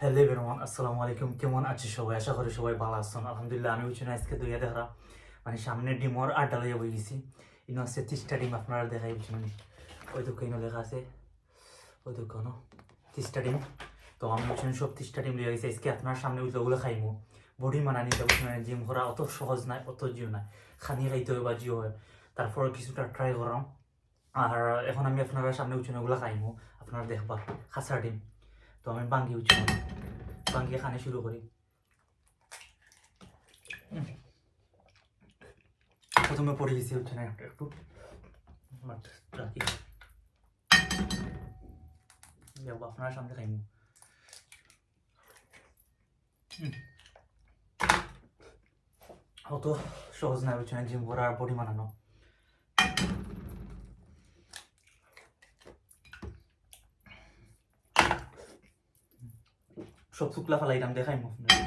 Hello আসসালামু আলাইকুম কেমন আছে সবাই? আশা করি সবাই ভালো আছেন। আলহামদুলিল্লাহ আমি হচ্ছে আজকে দুইয়া দেখা মানে সামনে ডিমর আড্ডা লইয়া বই গেছি। ইনো আছে তিরিশটা ডিম আপনারা দেখাই বুঝছেন না ওই তো কেন লেখা আছে। ওই তো কেন ডিম। তো আমি বুঝছেন সব তিরিশটা ডিম লইয়া গেছি। আজকে আপনার সামনে ওই ওগুলো খাইমু। বডি মানানি তো বুঝছেন জিম করা অত সহজ নাই অত জিও নাই। খানি খাইতে হয় বা জিও হয়। তারপর কিছুটা ট্রাই করাম। আর এখন আমি আপনারা সামনে উঠছেন ওগুলো খাইমু। আপনারা দেখবা খাসার ডিম। তো আমি বাঙ্গি উঠছি বাঙ্গি খানে শুরু করি। প্রথমে পড়ে গেছি হচ্ছে না, একটা, একটু। যাব আপনার সামনে খাইমু। অত সহজ না হচ্ছে না জিম আর বডি বানানো সব শুকলা ফেলাইলাম দেখাইমু আপনাদের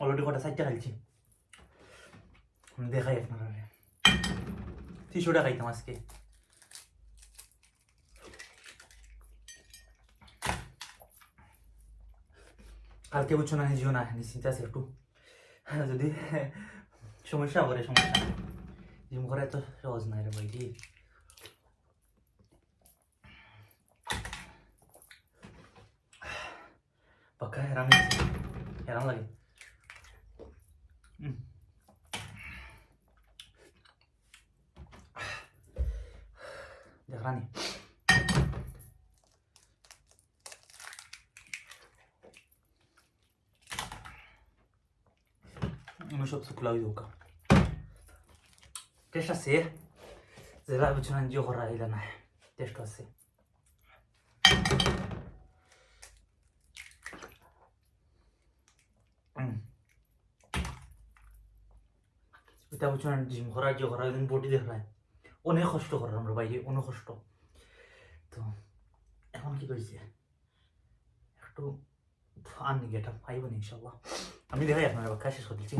অলরেডি কটা সাইডটা খাইছি। দেখাই আপনারা। তিনশোটা খাইতাম আজকে। কালকে বুঝছ না জিও না, নিশ্চিন্ত আছে একটু। যদি সমস্যা করে সমস্যা। জিম করা তো সহজ নাই রে ভাই জি পাক্কা হেরান হয়েছে হেরান লাগে উম। জেলা বুঝছ না জিও আইলা না টেস্ট আছে উম। এটা বুঝছ না জিম করা জিও করা একদিন বডি দেখায় অনেক কষ্ট করার আমরা বাইরে অনেক কষ্ট তো এখন কি করেছি একটু আনি গেটা আইব নি ইনশাল্লাহ আমি দেখাই আপনার কাজ শেষ করে দিচ্ছি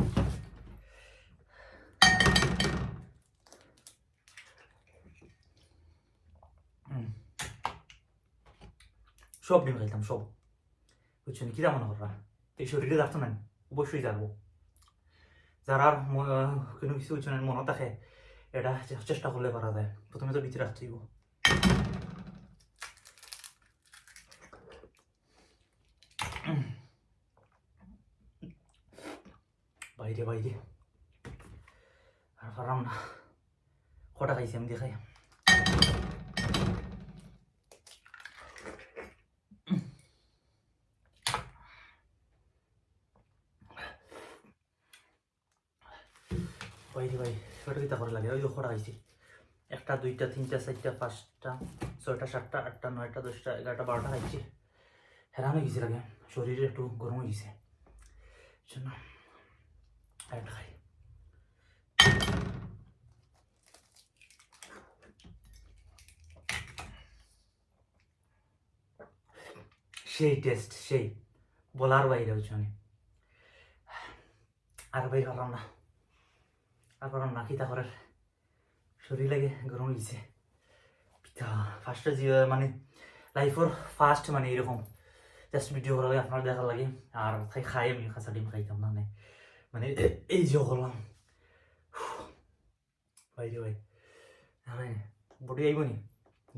সব ডিম খাইতাম সব। বুঝছেন? কি তেমন করা এই শরীরে যাচ্ছ না, অবশ্যই যাব। যারা কোনো কিছু বুঝছেন মনে থাকে, এটা চেষ্টা করলে পারা যায়। প্রথমে তো ভিতরে উম। বাইরে বাইরে। আর পারাম না। কটা খাইছি আমি দেখাই। বাইরে ভাই সেটা কিতা করে লাগে, ওই কটা খাইছি একটা, দুইটা, তিনটা, চারটা, পাঁচটা, ছয়টা, সাতটা, আটটা, নয়টা, দশটা, এগারোটা, বারোটা খাইছি হেরান হয়ে গেছে লাগে, শরীরে একটু গরম হয়ে গেছে। জন্য আরেকটা খাই। সেই টেস্ট সেই, বলার বাইরে হচ্ছে অনেক আর ভাই পারলাম না। আর পারলাম নাকি করার শরীর লাগে গরম হয়েছে পিতা ফার্স্টে মানে লাইফের ফার্স্ট মানে এরকম। জাস্ট ভিডিও করা আপনার দেখা লাগে। আর খাই খাই আমি খাসা ডিম খাইতাম না মানে এই যে করলাম। ভাই রে ভাই হ্যাঁ বডি আইব নি?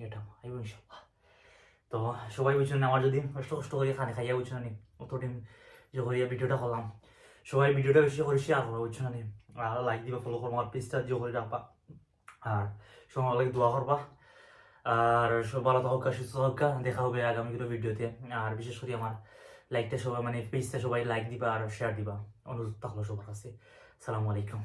এটা, আইব ইনশাল্লাহ। তো সবাই বুঝছেন না, আমার যদি কষ্ট কষ্ট করে খানে খাইয়া বুঝছেন নি অত ডিম যে করিয়া ভিডিওটা করলাম। সবাই ভিডিওটা বেশি করে শেয়ার করো, বুঝছ না আর লাইক দিবা ফলো করব, আমার পেজটা যে করে রাখবা। আর সবাই লাগে দোয়া করবা। আর সব ভালো থাকা, সুস্থ থাকা, দেখা হবে আগামী কোনো ভিডিওতে। আর বিশেষ করে আমার লাইকটা সবাই মানে পেজটা সবাই লাইক দিবা আর শেয়ার দিবা। অনুরোধ থাকল সবার কাছে। সালামু আলাইকুম।